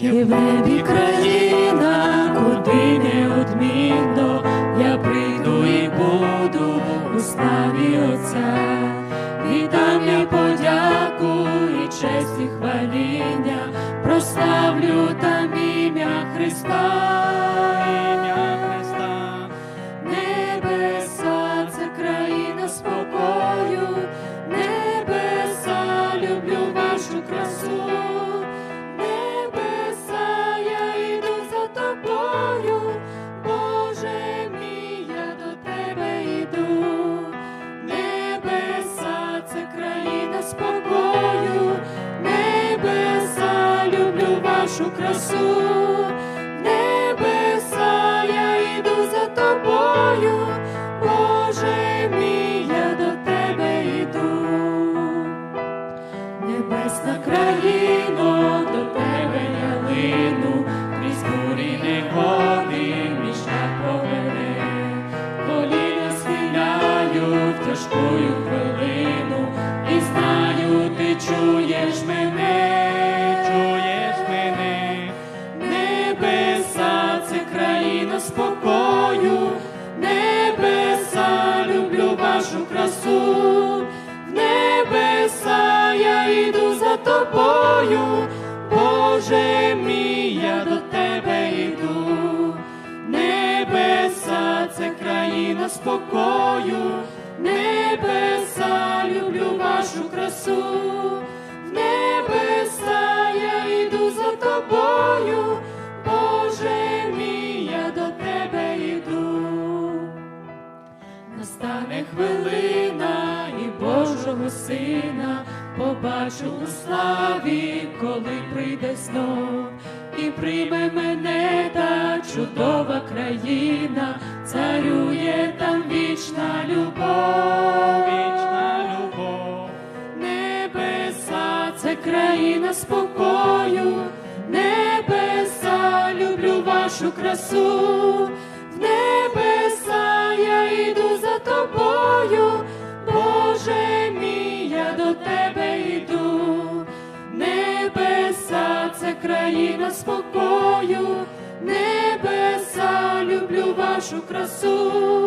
Ти в небі країна, куди неодмінно я прийду і буду у славі Отця. Віддам я подяку і честь і хваління, прославлю там ім'я Христа. Вашу красу. Небеса, я йду за тобою, Боже мій, я до тебе йду. Небесна країно, до тебе я лину, крізь бурі негоди, мій шлях поведе, коліна схиляю в тяжкою тобою, Боже мій, я до тебе йду, небеса це країна спокою, небеса люблю вашу красу, в небеса я йду за тобою, Боже мій, я до тебе йду. Настане хвилина і Божого Сина побачу у славі, коли прийде знов, і прийме мене та чудова країна, царює там вічна любов. вічна любов. Небеса це країна спокою, небеса люблю вашу красу, країна спокою, небеса люблю вашу красу.